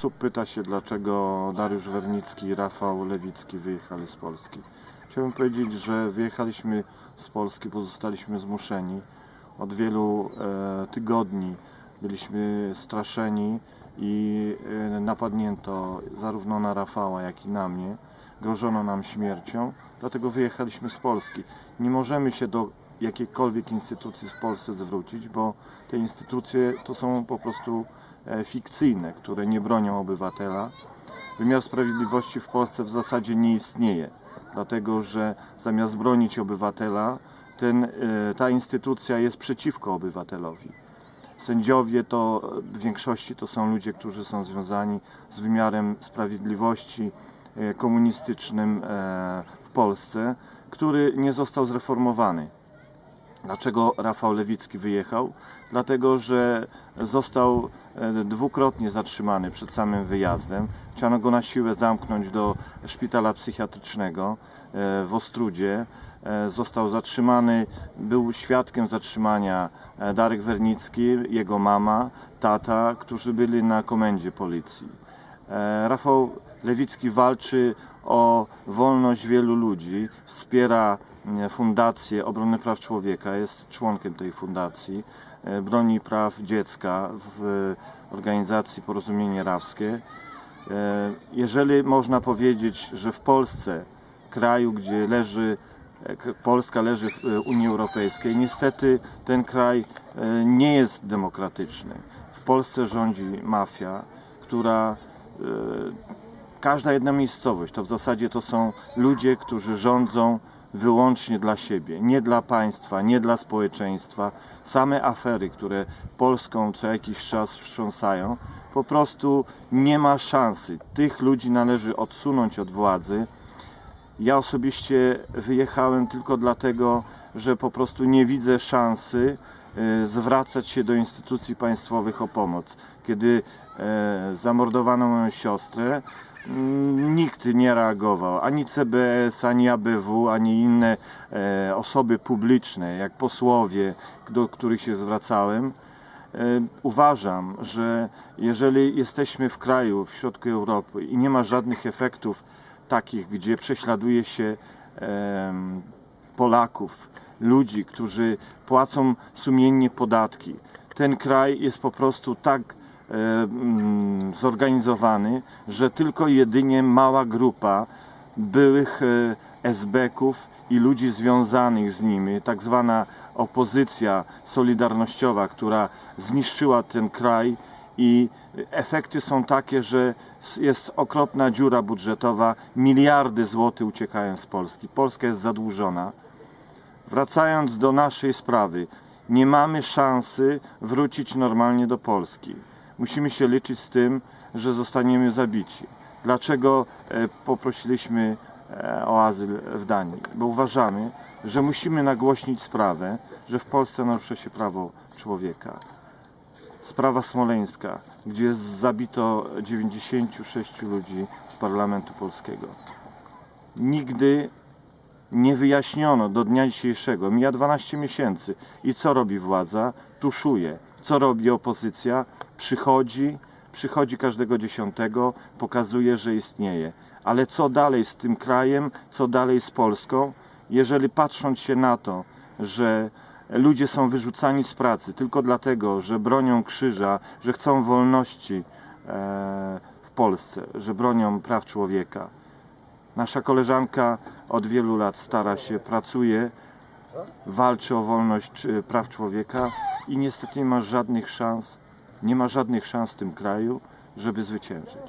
osób pyta się, dlaczego Dariusz Wernicki i Rafał Lewicki wyjechali z Polski. Chciałbym powiedzieć, że wyjechaliśmy z Polski, bo zostaliśmy zmuszeni. Od wielu e, tygodni byliśmy straszeni i e, napadnięto zarówno na Rafała, jak i na mnie. Grożono nam śmiercią, dlatego wyjechaliśmy z Polski. Nie możemy się do jakiejkolwiek instytucji w Polsce zwrócić, bo te instytucje to są po prostu e, fikcyjne, które nie bronią obywatela. Wymiar sprawiedliwości w Polsce w zasadzie nie istnieje, dlatego że zamiast bronić obywatela, ten, e, ta instytucja jest przeciwko obywatelowi. Sędziowie to w większości to są ludzie, którzy są związani z wymiarem sprawiedliwości e, komunistycznym w Polsce, który nie został zreformowany. Dlaczego Rafał Lewicki wyjechał? Dlatego, że został e, dwukrotnie zatrzymany przed samym wyjazdem. Chciano go na siłę zamknąć do szpitala psychiatrycznego e, w Ostrudzie. E, Został zatrzymany, był świadkiem zatrzymania Darek Wernicki, jego mama, tata, którzy byli na komendzie policji. Rafał Lewicki walczy o wolność wielu ludzi, wspiera Fundację Obrony Praw Człowieka, jest członkiem tej fundacji, e, broni praw dziecka w organizacji Porozumienie Rawskie. E, Jeżeli można powiedzieć, że w Polsce, kraju, gdzie leży e, Polska leży w e, Unii Europejskiej, niestety ten kraj e, nie jest demokratyczny. W Polsce rządzi mafia, która e, każda jedna miejscowość to w zasadzie to są ludzie, którzy rządzą wyłącznie dla siebie, nie dla państwa, nie dla społeczeństwa. Same afery, które Polską co jakiś czas wstrząsają, po prostu nie ma szansy. Tych ludzi należy odsunąć od władzy. Ja osobiście wyjechałem tylko dlatego, że po prostu nie widzę szansy e, zwracać się do instytucji państwowych o pomoc. Kiedy e, zamordowano moją siostrę, nikt nie reagował. Ani CBS, ani ABW, ani inne e, osoby publiczne, jak posłowie, do których się zwracałem. E, Uważam, że jeżeli jesteśmy w kraju w środku Europy i nie ma żadnych efektów takich, gdzie prześladuje się em, Polaków, ludzi, którzy płacą sumiennie podatki, ten kraj jest po prostu tak e, zorganizowany, że tylko jedynie mała grupa byłych esbeków i ludzi związanych z nimi, tak zwana opozycja solidarnościowa, która zniszczyła ten kraj i efekty są takie, że jest okropna dziura budżetowa, miliardy złotych uciekają z Polski. Polska jest zadłużona. Wracając do naszej sprawy, nie mamy szansy wrócić normalnie do Polski. Musimy się liczyć z tym, że zostaniemy zabici. Dlaczego e, poprosiliśmy e, o azyl w Danii? Bo uważamy, że musimy nagłośnić sprawę, że w Polsce narusza się prawo człowieka. Sprawa smoleńska, gdzie zabito 96 ludzi z parlamentu polskiego. Nigdy nie wyjaśniono do dnia dzisiejszego. Mija 12 miesięcy. I co robi władza? Tuszuje. Co robi opozycja? Przychodzi, przychodzi każdego dziesiątego, pokazuje, że istnieje. Ale co dalej z tym krajem, co dalej z Polską, jeżeli patrząc się na to, że ludzie są wyrzucani z pracy tylko dlatego, że bronią krzyża, że chcą wolności e, w Polsce, że bronią praw człowieka. Nasza koleżanka od wielu lat stara się, pracuje, walczy o wolność czy praw człowieka i niestety nie ma żadnych szans, nie ma żadnych szans w tym kraju, żeby zwyciężyć.